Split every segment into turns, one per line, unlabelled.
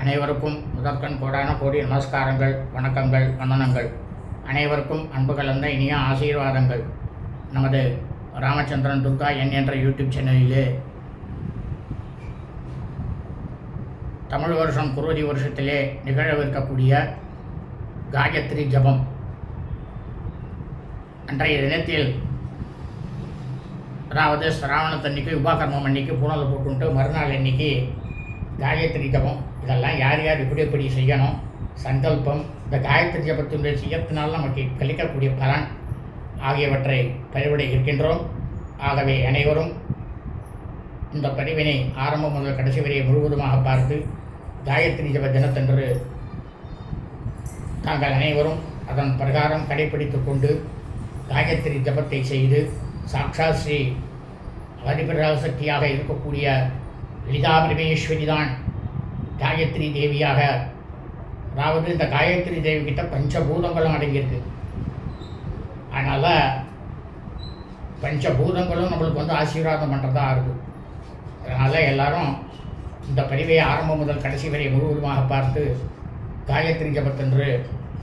அனைவருக்கும் முதற்கண் கோடான கோடி நமஸ்காரங்கள் வணக்கங்கள் வந்தனங்கள். அனைவருக்கும் அன்பு கலந்த இனிய ஆசீர்வாதங்கள். நமது ராமச்சந்திரன் துர்கா என் என்ற யூடியூப் சேனலிலே தமிழ் வருஷம் குருதி வருஷத்திலே நிகழவிருக்கக்கூடிய காயத்ரி ஜபம். அன்றைய தினத்தில் அதாவது சிராவணத்தன்னைக்கு உபாகர்மம் அன்னைக்கு பூனல் போட்டுன்ட்டு மறுநாள் அன்னைக்கு காயத்ரி ஜபம். இதெல்லாம் யார் யார் எப்படி எப்படி செய்யணும்? சங்கல்பம் இந்த காயத்ரி ஜபத்தினுடைய செய்யத்தினால் நமக்கு கழிக்கக்கூடிய பலன் ஆகியவற்றை பதிவிட இருக்கின்றோம். ஆகவே அனைவரும் இந்த பதிவினை ஆரம்பம் முதல் கடைசி வரை முழுவதுமாக பார்த்து காயத்ரி ஜப தினத்தன்று தாங்கள் அனைவரும் அதன் பிரகாரம் கடைபிடித்து கொண்டு காயத்ரி ஜபத்தை செய்து சாட்சா ஸ்ரீ அதிபரால் சக்தியாக இருக்கக்கூடிய லலிதா பிரமேஸ்வரி தான் காயத்ரி தேவியாக. அதாவது இந்த காயத்ரி தேவி கிட்ட பஞ்சபூதங்களும் அடங்கியிருக்கு. அதனால் பஞ்சபூதங்களும் நம்மளுக்கு வந்து ஆசீர்வாதம் பண்ணுறதா இருக்குது அதனால் எல்லாரும் இந்த பதிவை ஆரம்பம் முதல் கடைசி வரை முழுவதுமாக பார்த்து காயத்ரி ஜபத்தன்று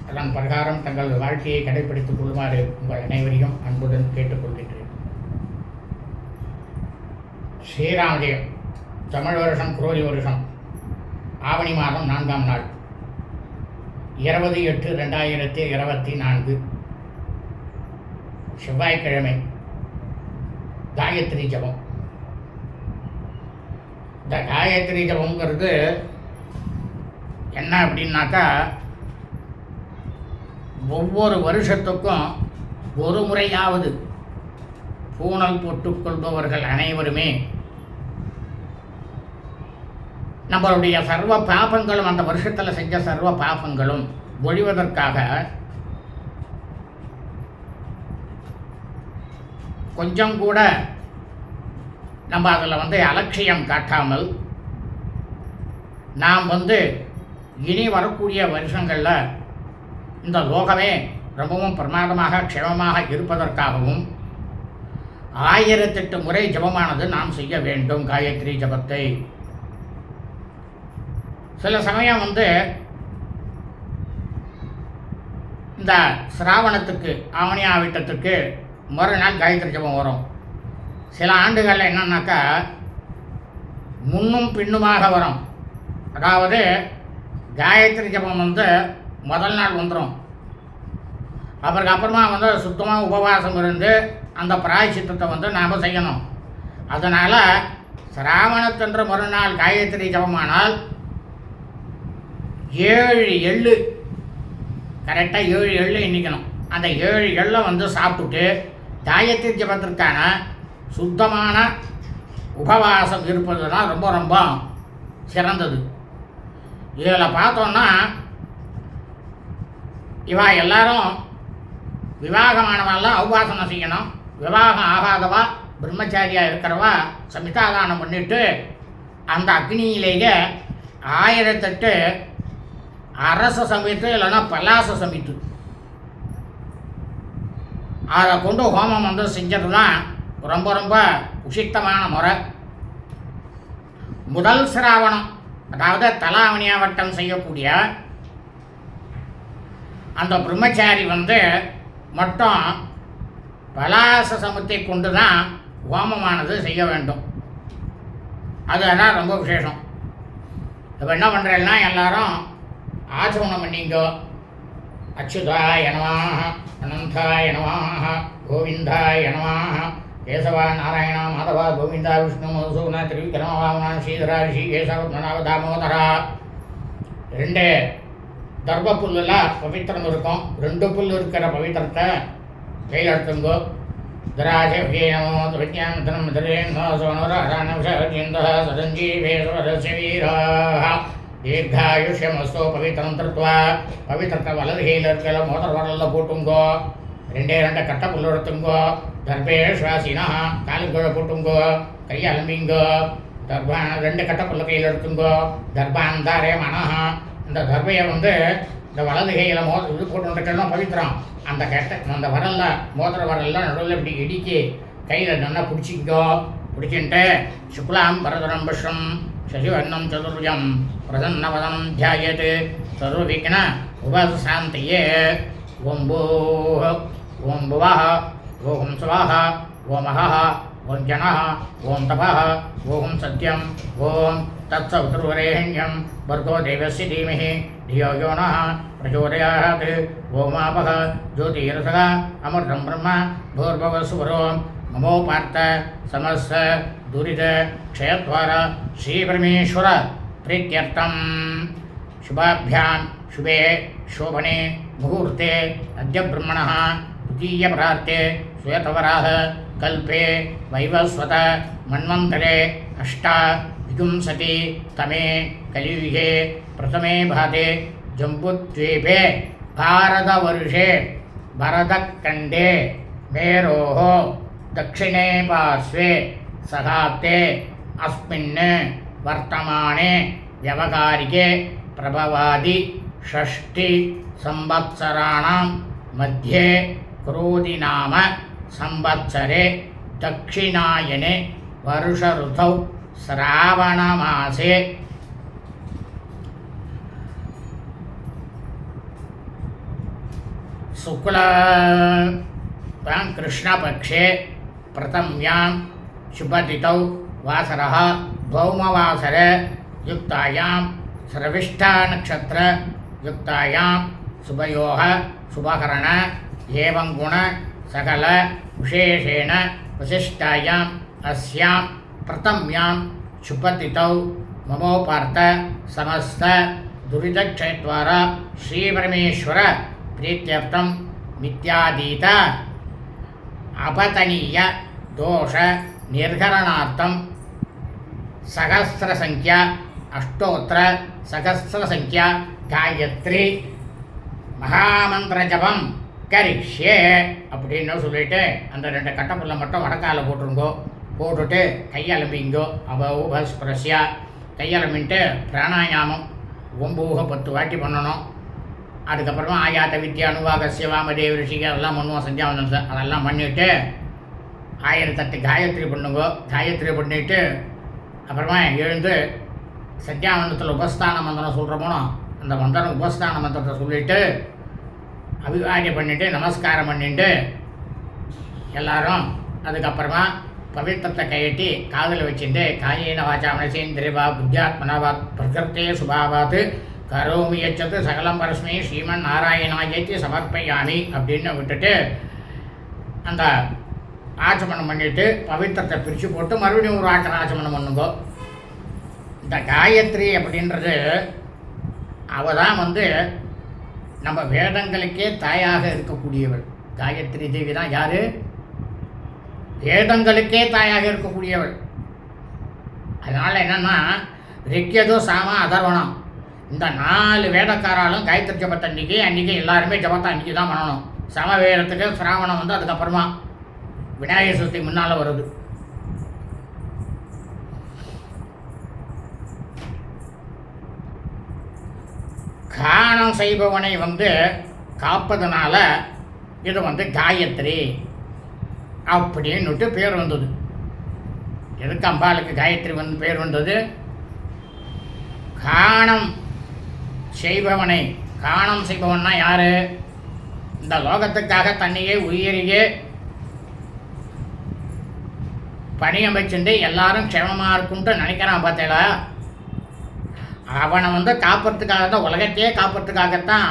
அதன் பிரகாரம் தங்கள் வாழ்க்கையை கடைபிடித்துக் கொள்ளுமாறு உங்கள் அனைவரையும் அன்புடன் கேட்டுக்கொள்கின்றேன். ஸ்ரீராமஜெயம். தமிழ் வருஷம் குரோதி வருஷம். ஆவணி மாதம் நான்காம் நாள். இருபது எட்டு ரெண்டாயிரத்தி இருபத்தி நான்கு. செவ்வாய்க்கிழமை. காயத்ரி ஜபம். இந்த காயத்ரி ஜபங்கிறது என்ன அப்படின்னாக்கா ஒவ்வொரு வருஷத்துக்கும் ஒரு முறையாவது பூணல் போட்டுக்கொள்பவர்கள் அனைவருமே நம்மளுடைய சர்வ பாபங்களும் அந்த வருஷத்தில் செஞ்ச சர்வ பாபங்களும் ஒழிவதற்காக கொஞ்சம் கூட நம்ம அதில் வந்து அலட்சியம் காட்டாமல் நாம் வந்து இனி வரக்கூடிய வருஷங்களில் இந்த லோகமே ரொம்பவும் பிரமாதமாக க்ஷேமமாக இருப்பதற்காகவும் ஆயிரத்தெட்டு முறை ஜபமானது நாம் செய்ய வேண்டும். காயத்ரி ஜபத்தை. சில சமயம் வந்து இந்த சிராவணத்துக்கு ஆவணி ஆவிட்டத்துக்கு மறுநாள் காயத்ரி ஜபம் வரும். சில ஆண்டுகளில் என்னன்னாக்கா முன்னும் பின்னுமாக வரும். அதாவது காயத்ரி ஜபம் வந்து முதல் நாள் வந்துடும் அப்புறம் அப்புறமா வந்து சுத்தமாக உபவாசம் இருந்து அந்த பிராயச்சித்தத்தை வந்து நாம் செய்யணும். அதனால் சிராவணத்தன்று மறுநாள் காயத்ரி ஜபமானால் ஏழு எள்ளு. கரெக்டாக ஏழு எள்ளு எண்ணிக்கணும். அந்த ஏழு எள்ளை வந்து சாப்பிட்டுட்டு தாயத்தை ஜபத்திற்கான சுத்தமான உபவாசம் இருப்பது தான் ரொம்ப ரொம்ப சிறந்தது. இதில் பார்த்தோன்னா இவா எல்லாரும் விவாகமானவெல்லாம் உபாசனம் செய்யணும். விவாகம் ஆகாதவா பிரம்மச்சாரியாக இருக்கிறவா சமிதாதானம் பண்ணிட்டு அந்த அக்னியிலேயே ஆயிரத்தெட்டு அரச சமைத்து இல்லைன்னா பலாச சமைத்து அதை கொண்டு ஹோமம் வந்து செஞ்சது தான் ரொம்ப ரொம்ப உசித்தமான முறை. முதல் சிராவணம் அதாவது தலாவணியாவட்டம் செய்யக்கூடிய அந்த பிரம்மச்சாரி வந்து மட்டும் பலாச சமத்தை கொண்டு தான் ஹோமமானது செய்ய வேண்டும். அதுதான் ரொம்ப விசேஷம். இப்போ என்ன பண்ணுறேன்னா எல்லாரும் ஆச்சமனம் பண்ணிங்கோ அச்சுதாய நமாக அனந்தாய நமாக கோவிந்தாய நமாக கேசவா நாராயணா மாதவா கோவிந்தா விஷ்ணு மதுசூனா திருவிக்ரம ஸ்ரீதரா ரிஷி கேசவ தாமோதரா. ரெண்டு தர்ப புல்லில் பவித்திரம் இருக்கும். ரெண்டு புல் இருக்கிற பவித்திரத்தை கையில் எடுத்துங்கோ. திராஜ விஜயனமோ விஜயானந்தனம் முதலேந்தோ சோனோராண சதஞ்சீவேஸ்வரஸ்ய வீராः தீர்காயுஷ்யமஸ்தோ பவித்திரம் திருத்துவா பவித்திரத்தை வலதுகையில் இருக்கிற மோதிர வரலில் போட்டுங்கோ ரெண்டே ரெண்டை கட்டை புல் எடுத்துங்கோ தர்பே சுவாசினா காலுக்குள்ள போட்டுங்கோ கையை அலம்பிங்கோ தர்பா ரெண்டு கட்டை புல்ல கையில் எடுத்துங்கோ தர்பாந்தாரே மனஹா இந்த தர்பையை வந்து இந்த வலது கையில் மோ இது போட்டுருக்கலாம் பவித்திரம் அந்த கட்டை அந்த வரல்ல மோதிர வரல்ல நடுவில் இப்படி இடிக்கி கையில் நல்லா பிடிச்சிக்கோ பிடிச்சின்ட்டு சுக்லாம் பரதரம் பஷம் शशिवर्णं चतुर्भुजं प्रसन्नवनं ध्यायेत्। सर्वविघ्न उपशान्तये ॐ भूः ॐ भुवः ॐ स्वाहा ॐ हः ॐ जनः ॐ तपः ॐ सत्यम् ॐ तत्सवितुर्वरेण्यं भर्गो देवस्य धीमहि, धियो यो नः, प्रचोदयात्। ॐ आपः ज्योतिरसः अमृतं ब्रह्म, भूर्भवसुपरोम् ममो पार्थ दुरित क्षयद्वारा श्रीपरमेश्वर प्रीत्यर्थं शुभाभ्यां शुभे शोभने मुहूर्ते अद्य ब्रह्मणः द्वितीयप्रार्थे श्वेतवराह कल्पे वैवस्वत मन्वन्तरे अष्टा विगुंसति तमे कलियुगे प्रथमे भाते जम्बुद्वीपे भारतवर्षे भरतखण्डे मेरोः दक्षिणे पार्श्वे सहाब्दे अस्मिन् वर्तमाने व्यवहारिके प्रभवादि षष्टि संवत्सराणां मध्ये क्रोधिनाम संवत्सरे दक्षिणायने वर्षऋतौ श्रावणमासे शुक्लां कृष्णपक्षे प्रथम्यां शुभतिथौ वासरः भौमवासर युक्तायां श्रविष्ठानक्षत्रयुक्तायां शुभयोः शुभकरण एवं गुण सकल विशेषेण विशिष्टायाम् अस्यां प्रथम्यां शुभतिथौ ममोपार्थ समस्त दुरितक्षयद्वारा श्रीपरमेश्वर प्रीत्यर्थं मिथ्यादीत अपतनीय दोष निर्हरणार्थं सहस्रसङ्ख्या अष्टोत्तर सहस्रसङ्ख्या गायत्री மகாமந்திர ஜபம் கரிஷ்யே அப்படின்னு சொல்லிட்டு அந்த ரெண்டு கட்டப்புள்ள மட்டும் வடக்கால போட்டுருங்கோ போட்டுட்டு கையலம்பிங்கோ அவ உபஸ்பிரஸ்யா கையலம்பின்ட்டு பிராணாயாமம் ஒம்பூக பத்து வாட்டி பண்ணணும் அதுக்கப்புறமா ஆயாத்த வித்யா அனுவாக சிவாமதேவ ரிஷிக அதெல்லாம் பண்ணுவோம் சந்தியாவந்தம் அதெல்லாம் பண்ணிவிட்டு ஆயிரத்தெட்டு காயத்ரி பண்ணுங்கோ காயத்ரி பண்ணிவிட்டு அப்புறமா எழுந்து சத்யாவந்தத்தில் உபஸ்தான மந்திரம் சொல்கிறோமோ அந்த மந்திரம் உபஸ்தான மந்திரத்தை சொல்லிவிட்டு அபிவாதி பண்ணிவிட்டு நமஸ்காரம் பண்ணிட்டு எல்லாரும் அதுக்கப்புறமா பவித்திரத்தை கையட்டி காதில் வச்சுட்டு காயின வாச்சா மனசேந்திரிவா புத்தியாத்மனாவா பிரகிருத்தே சுபாவாத்து கரோமி எச்சத்து சகலம் பரஸ்மே ஸ்ரீமன் நாராயணாயத்தி சமர்ப்பயாமி அப்படின்னு விட்டுட்டு அந்த ஆச்சமனம் பண்ணிட்டு பவித்திரத்தை பிரித்து போட்டு மறுபடியும் ஒரு ஆட்டம் ஆச்சமனம் பண்ணுங்கோ. இந்த காயத்ரி அப்படின்றது அவ தான் வந்து நம்ம வேதங்களுக்கே தாயாக இருக்கக்கூடியவள். காயத்ரி தேவி தான் யாரு? வேதங்களுக்கே தாயாக இருக்கக்கூடியவள். அதனால் என்னன்னா ரிக்கியதோ சாம அதர்வனம் இந்த நாலு வேதக்காராலும் காயத்ரி ஜபத்தை அன்றைக்கி அன்றைக்கி எல்லாருமே ஜபத்தை அன்றைக்கி தான் பண்ணணும். சமவேதத்துக்கு சிராவணம் வந்து அதுக்கப்புறமா விநாயகர் சதுர்த்தி முன்னால் வருது. காணம் செய்பவனை வந்து காப்பதனால இது வந்து காயத்ரி அப்படின்னுட்டு பேர் வந்தது. எதுக்கு அம்பாளுக்கு காயத்ரி வந்து பேர் வந்தது? காணம் செய்பவனை காணம் செய்பவன்னா யாரு? இந்த லோகத்துக்காக தன்னையே உயிரியே பணியமைச்சுட்டு எல்லாரும் க்ஷேமமாக இருக்கும்ட்டு நினைக்கிறான் பார்த்தேளா அவனை வந்து காப்பறதுக்காக தான் உலகத்தையே காப்பறதுக்காகத்தான்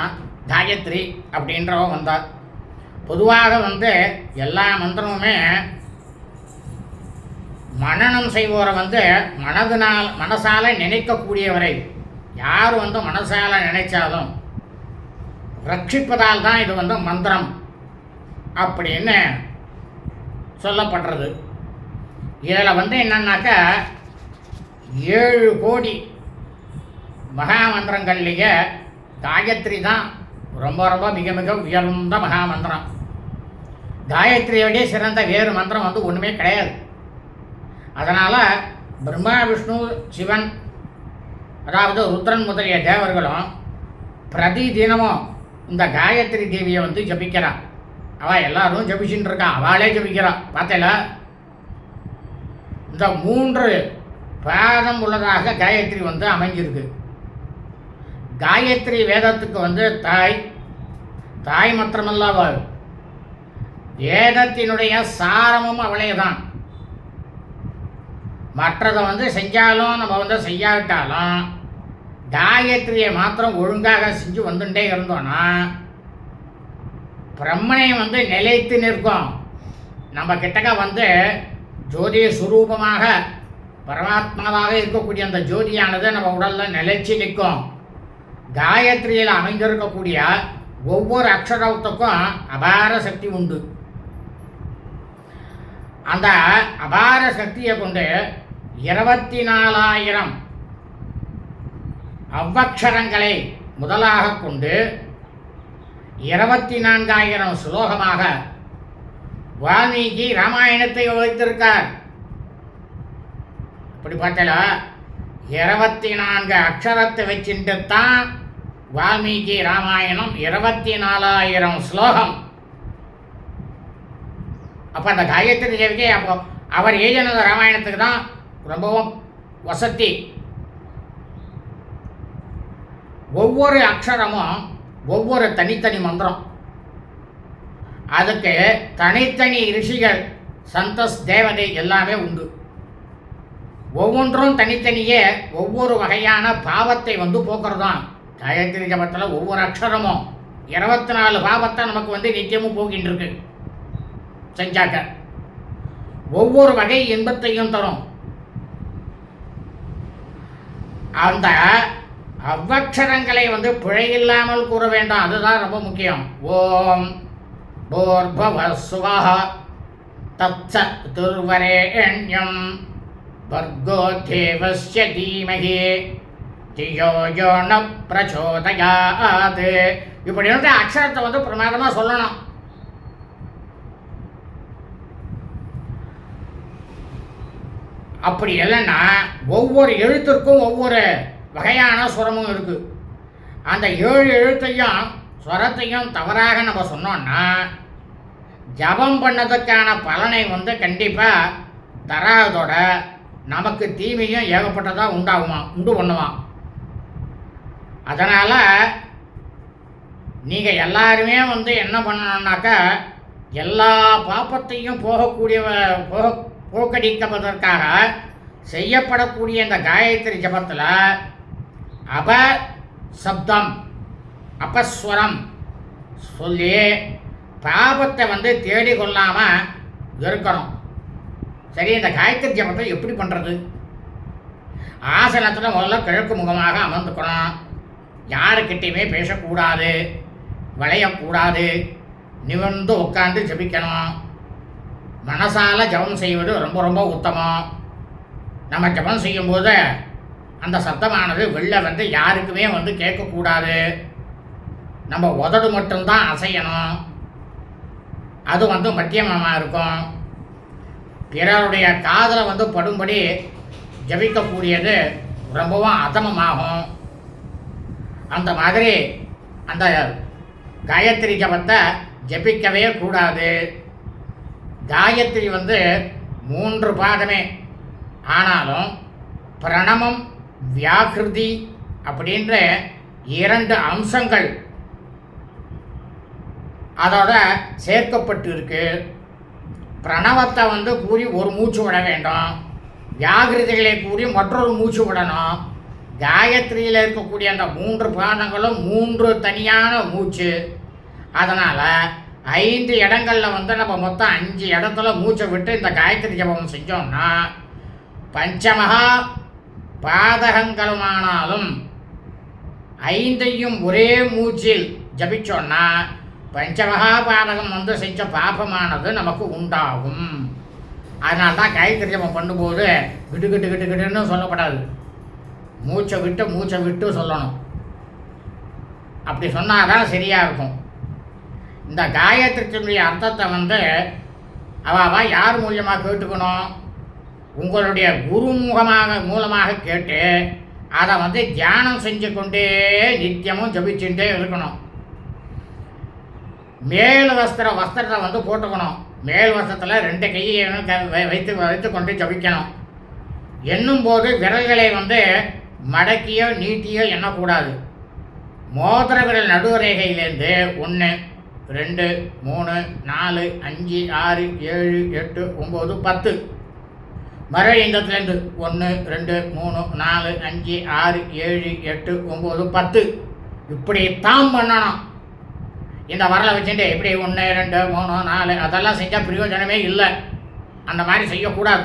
காயத்ரி அப்படின்றவன் வந்தார் பொதுவாக வந்து எல்லா மந்திரமுமே மனனம் செய்வோரை வந்து மனதினால் மனசால நினைக்கக்கூடியவரை யார் வந்து மனசால நினைச்சாலும் ரட்சிப்பதால் தான் இது வந்து மந்திரம். அப்படின்னு சொல்லப்படுறது? இதில் வந்து என்னன்னாக்கா ஏழு கோடி மகாமந்திரங்கள்லேயே காயத்ரி தான் ரொம்ப ரொம்ப மிக மிக உயர்ந்த மகா மந்திரம். சிறந்த வேறு மந்திரம் வந்து ஒன்றுமே கிடையாது. அதனால் பிரம்மா விஷ்ணு சிவன் அதாவது ருத்ரன் முதலிய தேவர்களும் பிரதி தினமும் இந்த காயத்ரி தேவியை வந்து ஜபிக்கிறான் அவள் எல்லாரும் ஜபிச்சுட்டு இருக்கான் அவளே ஜபிக்கிறான் பார்த்தல? இந்த மூன்று பாதம் உள்ளதாக காயத்ரி வந்து அமைஞ்சிருக்கு. காயத்ரி வேதத்துக்கு வந்து தாய் தாய் மாத்திரமல்ல அவள் வேதத்தினுடைய சாரமும் அவளே தான் மற்றதை வந்து செஞ்சாலும் நம்ம வந்து செய்யாவிட்டாலும் காயத்ரியை மாத்திரம் ஒழுங்காக செஞ்சு வந்துட்டே இருந்தோன்னா பிரம்மனை வந்து நிலைத்து நிற்கும். நம்ம கிட்டக்க வந்து ஜோதி சுரூபமாக பரமாத்மாவாக இருக்கக்கூடிய அந்த ஜோதியானது நம்ம உடலில் நிலைச்சி நிற்கும். காயத்ரியில் அமைந்திருக்கக்கூடிய ஒவ்வொரு அக்ஷரத்துக்கும் அபார சக்தி உண்டு. அந்த அபார சக்தியை கொண்டு இருபத்தி நாலாயிரம் அவ்வக்ஷரங்களை முதலாக கொண்டு இருபத்தி நான்காயிரம் ஸ்லோகமாக வால்மீகி ராமாயணத்தை வைத்திருக்கார் இப்படி பார்த்தல இருபத்தி நான்கு அக்ஷரத்தை வச்சுட்டு தான் வால்மீகி ராமாயணம் இருபத்தி நாலாயிரம் ஸ்லோகம் அப்போ அந்த காயத்ரி தேவிக்கே அப்போ அவர் ஏஜனது ராமாயணத்துக்கு தான் ரொம்பவும் வசதி ஒவ்வொரு அக்ஷரமும் ஒவ்வொரு தனித்தனி மந்திரம். அதுக்கு தனித்தனி ரிஷிகள் சந்தஸ் தேவதை எல்லாமே உண்டு. ஒவ்வொன்றும் தனித்தனியே ஒவ்வொரு வகையான பாவத்தை வந்து போக்குறதான் காயத்ரி ஜபத்தில் ஒவ்வொரு அக்ஷரமும் இருபத்தி நாலு பாவத்தை நமக்கு வந்து நித்தியமும் போகின்றிருக்கு. செஞ்சாக்க. ஒவ்வொரு வகை இன்பத்தையும் தரும். அந்த அவ்வக்ஷரங்களை வந்து பிழையில்லாமல் கூற வேண்டாம். அதுதான் ரொம்ப முக்கியம். ஓம் போர்பவசுவா தப்ச துர்வரேண்யம் வர்கோ தேவஸ்ய தீமகி தியோயோன பிரச்சோதயாத். இப்படி வந்து அக்ஷரத்தை வந்து பிரமாதமாக சொல்லணும். அப்படி இல்லைன்னா ஒவ்வொரு எழுத்திற்கும் ஒவ்வொரு வகையான சுரமும் இருக்கு. அந்த ஏழு எழுத்தையும் சுரத்தையும் தவறாக நம்ம சொன்னோம்னா ஜபம் பண்ணதுக்கான பலனை வந்து கண்டிப்பாக தராதோட நமக்கு தீமையும் ஏகப்பட்டதாக உண்டாகுமா உண்டு பண்ணுவான் அதனால் நீங்கள் எல்லாருமே வந்து என்ன பண்ணணுன்னாக்கா எல்லா பாப்பத்தையும் போகக்கூடிய போக போக்கடிப்பதற்காக செய்யப்படக்கூடிய இந்த காயத்ரி ஜபத்தில் அப சப்தம் அபஸ்வரம் சொல்லி பாபத்தை வந்து தேடி கொள்ளாமல் இருக்கணும். சரி இந்த காயத்ரி ஜபத்தை எப்படி பண்ணுறது ஆசனத்தில் முதல்ல கிழக்கு முகமாக அமர்ந்துக்கணும். யாருக்கிட்டையுமே பேசக்கூடாது விளையக்கூடாது. நிமிர்ந்து உட்காந்து ஜபிக்கணும். மனசால ஜபம் செய்வது ரொம்ப ரொம்ப உத்தமம். நம்ம ஜபம் செய்யும்போது அந்த சத்தமானது வெளில வந்து யாருக்குமே வந்து கேட்கக்கூடாது. நம்ம உதடு மட்டும்தான் அசையணும். அது வந்து மத்தியமமாக இருக்கும். பிறருடைய காதில் வந்து படும்படி ஜபிக்கக்கூடியது ரொம்பவும் அதமமாகும். அந்த மாதிரி அந்த காயத்ரி ஜபத்தை ஜபிக்கவே கூடாது. காயத்ரி வந்து மூன்று பாதமே. ஆனாலும் பிரணமம் வியாகிருதி அப்படின்ற இரண்டு அம்சங்கள் அதோட சேர்க்கப்பட்டு இருக்கு பிரணவத்தை வந்து கூறி ஒரு மூச்சு விட வேண்டும். வியாகிருதிகளை கூறி மற்றொரு மூச்சு விடணும். காயத்ரியில் இருக்கக்கூடிய அந்த மூன்று பாதங்களும் மூன்று தனியான மூச்சு. அதனால் ஐந்து இடங்களில் வந்து நம்ம மொத்தம் அஞ்சு இடத்துல மூச்சை விட்டு இந்த காயத்ரி ஜபம் செஞ்சோம்னா பஞ்சமகா பாதகங்களுமானாலும் ஐந்தையும் ஒரே மூச்சில் ஜபிச்சோன்னா பஞ்சமகா பாதகம் வந்து செஞ்ச பாபமானது நமக்கு உண்டாகும். அதனால தான் காயத்ரி ஜபம் பண்ணும்போது கிட்டு கிட்டு கிட்டு கிட்டுன்னு சொல்லப்படாது. மூச்சை விட்டு மூச்சை விட்டு சொல்லணும். அப்படி சொன்னால் தான் சரியாக இருக்கும். இந்த காயத்ரித்தினுடைய அர்த்தத்தை வந்து அவாவா யார் மூலியமாக கேட்டுக்கணும்? உங்களுடைய குருமுகமாக மூலமாக கேட்டு அதை வந்து தியானம் செஞ்சு கொண்டே நித்தியமும் ஜபிச்சுட்டே இருக்கணும். மேல் வஸ்திர வஸ்திரத்தை வந்து போட்டுக்கணும். மேல் வஸ்திரத்தில் ரெண்டு கையை வைத்து வைத்து கொண்டு ஜபிக்கணும். என்னும் போது விரல்களை வந்து மடக்கியோ நீட்டியோ எண்ணக்கூடாது. மோதிர விரல் நடுவரேகையிலேருந்து ஒன்று ரெண்டு மூணு நாலு அஞ்சு ஆறு ஏழு எட்டு ஒம்பது பத்து. மறு இந்தத்துலேருந்து ஒன்று ரெண்டு மூணு நாலு அஞ்சு ஆறு ஏழு எட்டு ஒம்பது பத்து. இப்படி தான் பண்ணணும். இந்த வரலை வச்சுட்டு இப்படி ஒன்று ரெண்டு மூணு நாலு அதெல்லாம் செஞ்சால் பிரயோஜனமே இல்லை. அந்த மாதிரி செய்யக்கூடாது.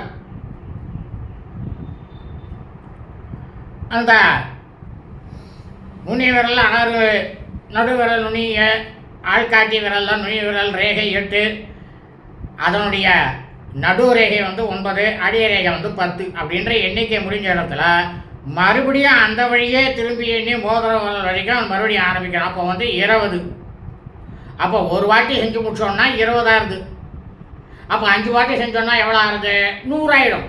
அந்த நுனி விரல் ஆறு நடுவிரல் நுனிய ஆள்காட்டி விரலில் நுனி விரல் ரேகை எட்டு. அதனுடைய நடு ரேகை வந்து ஒன்பது அடிய ரேகை வந்து பத்து அப்படின்ற எண்ணிக்கை முடிஞ்ச இடத்துல மறுபடியும் அந்த வழியே திரும்பி எண்ணி மோதிர விரல் வரைக்கும் மறுபடியும் ஆரம்பிக்கிறோம் அப்போ வந்து இருபது. அப்போ ஒரு வாட்டி செஞ்சு முடிச்சோம்னா இருபதாயிருது அப்போ அஞ்சு வாட்டி செஞ்சோம்னா எவ்வளோ ஆகுது நூறாயிடும்.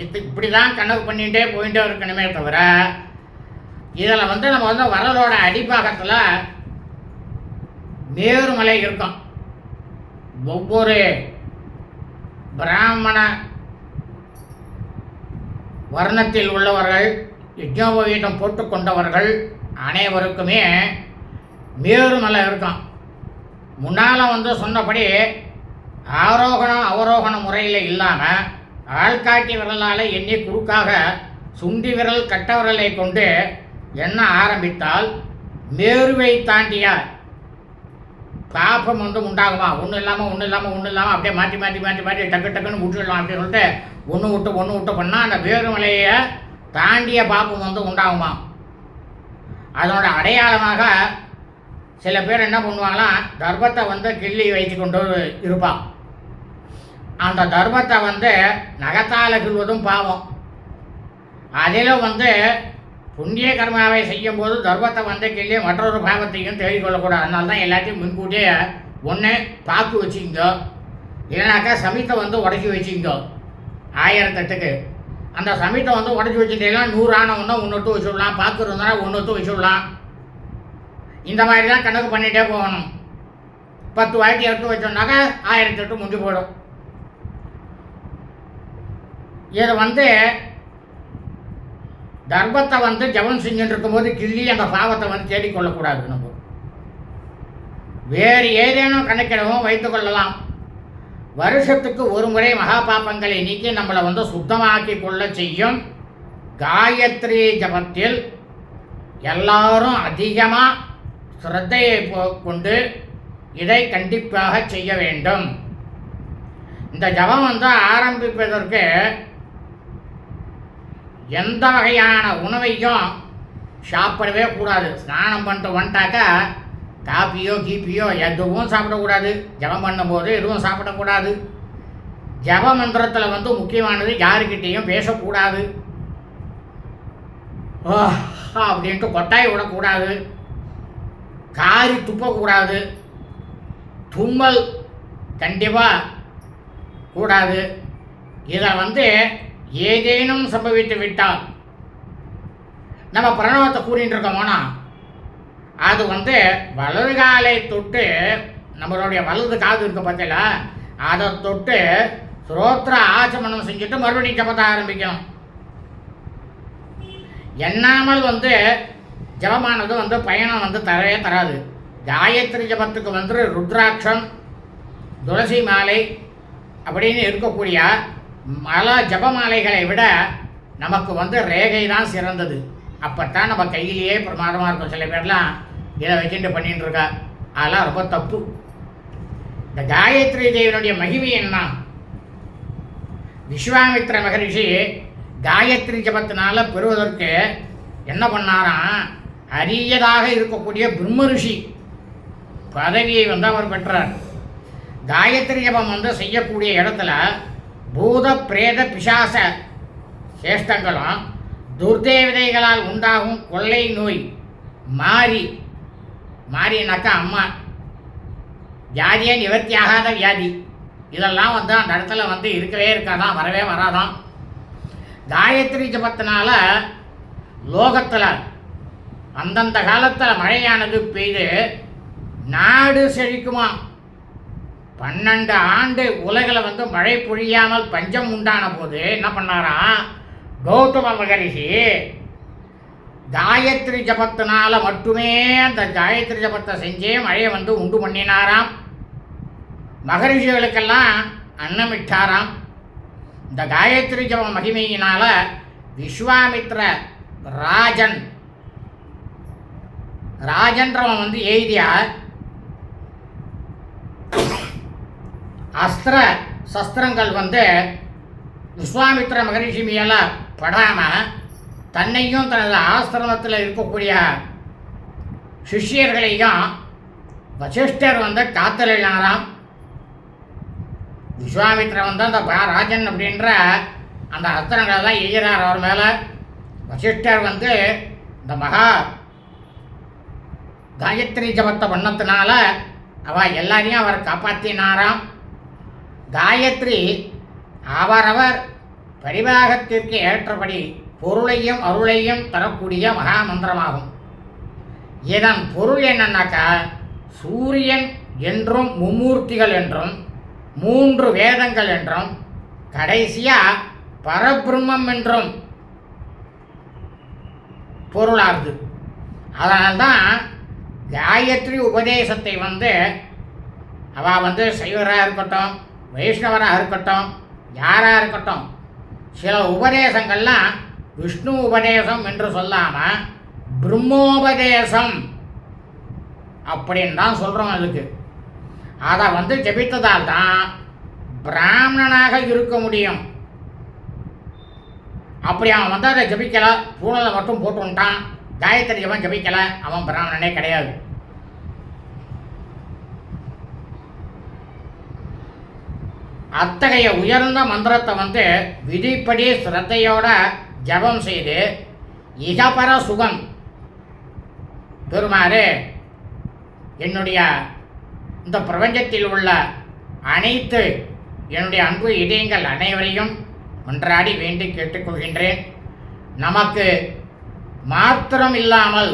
இது இப்படி தான் கணக்கு பண்ணிகிட்டே போயிட்டே இருக்கணுமே தவிர இதில் வந்து நம்ம வந்து வரலோட அடிப்பாகத்தில் மேருமலை இருக்கும். ஒவ்வொரு பிராமண வர்ணத்தில் உள்ளவர்கள் யஜ்னோபவீதம் போட்டுக்கொண்டவர்கள் அனைவருக்குமே மேருமலை இருக்கும். முன்னால் வந்து சொன்னபடி ஆரோகணம் அவரோகண முறையில் இல்லாமல் ஆள்காட்டி விரலால் எண்ணி குறுக்காக சுண்டி விரல் கட்ட விரலை கொண்டு எண்ண ஆரம்பித்தால் மேருவை தாண்டிய பாபம் வந்து உண்டாகுமா? ஒன்றும் இல்லாமல் ஒன்றும் இல்லாமல் ஒன்றும் இல்லாமல் அப்படியே மாற்றி மாற்றி மாற்றி மாற்றி டக்கு டக்குன்னு விட்டுடலாம் அப்படின்னு சொல்லிட்டு ஒன்று விட்டு ஒன்று விட்டு பண்ணால் அந்த வேறுமலையை தாண்டிய பாபம் வந்து உண்டாகுமா? அதனோட அடையாளமாக சில பேர் என்ன பண்ணுவாங்களாம் தர்மத்தை வந்து கிள்ளி வைத்து கொண்டு இருப்பான். அந்த தர்மத்தை வந்து நகத்தால் கிள்வதும் பாவம். அதிலும் வந்து புண்ணிய கர்மாவை செய்யும்போது தர்மத்தை வந்த கீழே மற்றொரு பாவத்தையும் தேடிக்கொள்ளக்கூடாது. அதனால தான் எல்லாத்தையும் முன்கூட்டியே ஒன்று பாக்கு வச்சுங்க இல்லைனாக்கா சமித்தை வந்து உடச்சி வச்சுக்கோ. ஆயிரத்தெட்டுக்கு. அந்த சமித்தை வந்து உடச்சி வச்சுட்டீங்கன்னா நூறு ஆனவன்னா ஒன்று வச்சுடலாம். பாக்கு இருந்தால் ஒன்று வச்சுடலாம். இந்த மாதிரி தான் கணக்கு பண்ணிகிட்டே போகணும். பத்து வாட்டி எடுத்து வச்சோம்னாக்கா ஆயிரத்தெட்டு முடிஞ்சு போயிடும். இதை வந்து தர்மத்தை வந்து ஜபம் செஞ்சுட்டு இருக்கும்போது கிள்ளி அந்த பாவத்தை வந்து தேடிக்கொள்ளக்கூடாது நம்ம வேறு ஏதேனும் கணக்கிடவும் வைத்துக்கொள்ளலாம் வருஷத்துக்கு ஒரு முறை மகா பாப்பங்களை நீக்கி நம்மளை வந்து சுத்தமாக்கி கொள்ள செய்யும் காயத்ரி ஜபத்தில் எல்லாரும் அதிகமாக சிரத்தையை போ- கொண்டு இதை கண்டிப்பாக செய்ய வேண்டும். இந்த ஜபம் வந்து ஆரம்பிப்பதற்கு எந்த வகையான உணவையும் சாப்பிடவே கூடாது. ஸ்நானம் பண்ணிட்டு வந்துட்டாக்கா காப்பியோ கீப்பியோ எதுவும் சாப்பிடக்கூடாது. ஜபம் பண்ணும்போது எதுவும் சாப்பிடக்கூடாது. ஜப மந்திரத்தில் வந்து முக்கியமானது யாருக்கிட்டேயும் பேசக்கூடாது. ஆ, அப்படின்ட்டு கொட்டாய் விடக்கூடாது. காரி துப்பக்கூடாது. தும்மல் கண்டிப்பாக கூடாது. இதை வந்து ஏதேனும் சம்பவித்து விட்டால் நம்ம பிரணவத்தை கூறிட்டு இருக்கோமோனா அது வந்து வலது காலை தொட்டு நம்மளுடைய வலது காது இருக்க பார்த்தீங்களா? அதை தொட்டு ஸ்ரோத்ர ஆச்சமனம் செஞ்சுட்டு மறுபடியும் ஜபத்தை ஆரம்பிக்கணும். எண்ணாமல் வந்து ஜபமானது வந்து பயணம் வந்து தரவே தராது. காயத்ரி ஜபத்துக்கு வந்து ருத்ராட்சம் துளசி மாலை அப்படின்னு இருக்கக்கூடிய மல ஜபமாலைகளை விட நமக்கு வந்து ரேகை தான் சிறந்தது. அப்போத்தான் நம்ம கையிலேயே பிரமாதமாக இருக்கும். சில பேர்லாம் இதை வச்சுட்டு பண்ணிட்டு இருக்கா. அதெல்லாம் ரொம்ப தப்பு. இந்த காயத்ரி தேவனுடைய மகிமை என்ன? விஸ்வாமித்ர மகரிஷி காயத்ரி ஜபத்தினால பெறுவதற்கு என்ன பண்ணாராம்? அரியதாக இருக்கக்கூடிய பிரம்ம ரிஷி பதவியை வந்து அவர் பெற்றார். காயத்ரி ஜபம் வந்து செய்யக்கூடிய இடத்துல பூத பிரேத பிசாச சேஷ்டங்களும் துர்தேவதைகளால் உண்டாகும் கொள்ளை நோய் மாறி மாறினாக்கா அம்மா வியாதியே நிவர்த்தியாகாத வியாதி. இதெல்லாம் வந்து அந்த இடத்துல வந்து இருக்கவே இருக்காதான் வரவே வராதான். காயத்ரி ஜபத்தினால லோகத்தில் அந்தந்த காலத்தில் மழையானது பெய்து நாடு செழிக்குமா? பன்னெண்டு ஆண்டு உலகில் வந்து மழை பொழியாமல் பஞ்சம் உண்டான போது என்ன பண்ணாராம் கௌதம மகரிஷி காயத்ரி ஜபத்தினால மட்டுமே அந்த காயத்ரி ஜபத்தை செஞ்சே மழையை வந்து உண்டு பண்ணினாராம். மகரிஷிகளுக்கெல்லாம் அன்னமிட்டாராம். இந்த காயத்ரி ஜப மகிமையினால விஸ்வாமித்ர ராஜன் ராஜன்றவன் வந்து எழுதியார் அஸ்திர சஸ்திரங்கள் வந்து விஸ்வாமித்ர மகரிஷி மேலாம் படாமல் தன்னையும் தனது ஆசிரமத்தில் இருக்கக்கூடிய சிஷ்யர்களையும் வசிஷ்டர் வந்து காத்தலினாராம். விஸ்வாமித்ர வந்து அந்த ராஜன் அப்படின்ற அந்த அஸ்திரங்களை தான் எய்கிறார் அவர் மேலே. வசிஷ்டர் வந்து இந்த மகா காயத்ரி ஜபத்தை பண்ணத்தினால அவ எல்லாரையும் அவர் காப்பாற்றினாராம் காயத்ரி அவரவர் பரிவாகத்திற்கு ஏற்றபடி பொருளையும் அருளையும் தரக்கூடிய மகாமந்திரமாகும். இதன் பொருள் என்னன்னாக்கா சூரியன் என்றும் மும்மூர்த்திகள் என்றும் மூன்று வேதங்கள் என்றும் கடைசியாக பரபிரம்மம் என்றும் பொருளாகுது. அதனால்தான் காயத்ரி உபதேசத்தை வந்து அவள் வந்து சைவராக இருக்கட்டும் வைஷ்ணவனாக இருக்கட்டும் யாராக இருக்கட்டும் சில உபதேசங்கள்லாம் விஷ்ணு உபதேசம் என்று சொல்லாமல் பிரம்மோபதேசம் அப்படின்னு தான் சொல்கிறோம் அதுக்கு. அதை வந்து ஜெபித்ததால் தான் பிராமணனாக இருக்க முடியும். அப்படி அவன் வந்து அதை ஜபிக்கலை சூழலை மட்டும் போட்டு வந்துட்டான் காயத்ரி ஜபம் ஜபிக்கலை அவன் பிராமணனே கிடையாது. அத்தகைய உயர்ந்த மந்திரத்தை வந்து விதிப்படி சிரத்தையோட ஜபம் செய்து இகபர சுகம். பெருமாறு என்னுடைய இந்த பிரபஞ்சத்தில் உள்ள அனைத்து என்னுடைய அன்பு இதயங்கள் அனைவரையும் ஒன்றாடி வேண்டி கேட்டுக்கொள்கின்றேன். நமக்கு மாத்திரம் இல்லாமல்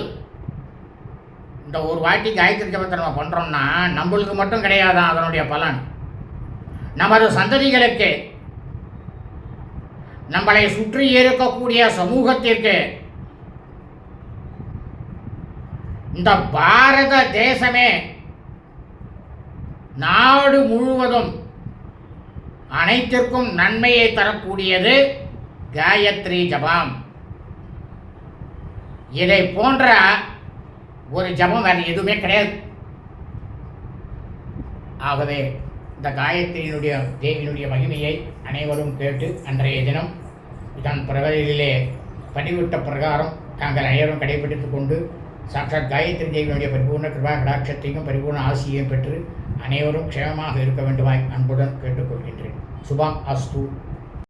இந்த ஒரு வாட்டி காயத்ரி ஜபத்தை நம்ம பண்ணுறோம்னா நம்மளுக்கு மட்டும் கிடையாதான் அதனுடைய பலன்? நமது சந்ததிகளுக்கு நம்மளை சுற்றி இருக்கக்கூடிய சமூகத்திற்கு இந்த பாரத தேசமே நாடு முழுவதும் அனைத்திற்கும் நன்மையை தரக்கூடியது காயத்ரி ஜபம். இதை போன்ற ஒரு ஜபம் வேறு எதுவுமே கிடையாது. ஆகவே இந்த காயத்ரியினுடைய தேவியினுடைய மகிமையை அனைவரும் கேட்டு அன்றைய தினம் இதன் பிரகதியிலே பதிவிட்ட பிரகாரம் தாங்கள் அனைவரும் கடைபிடித்து கொண்டு சாட்சாத் காயத்ரி தேவியினுடைய பரிபூர்ண கிருபா கடாட்சத்தையும் பரிபூர்ண ஆசியையும் பெற்று அனைவரும் க்ஷேமமாக இருக்க வேண்டுமாய் அன்புடன் கேட்டுக்கொள்கின்றேன். சுபாம் அஸ்து.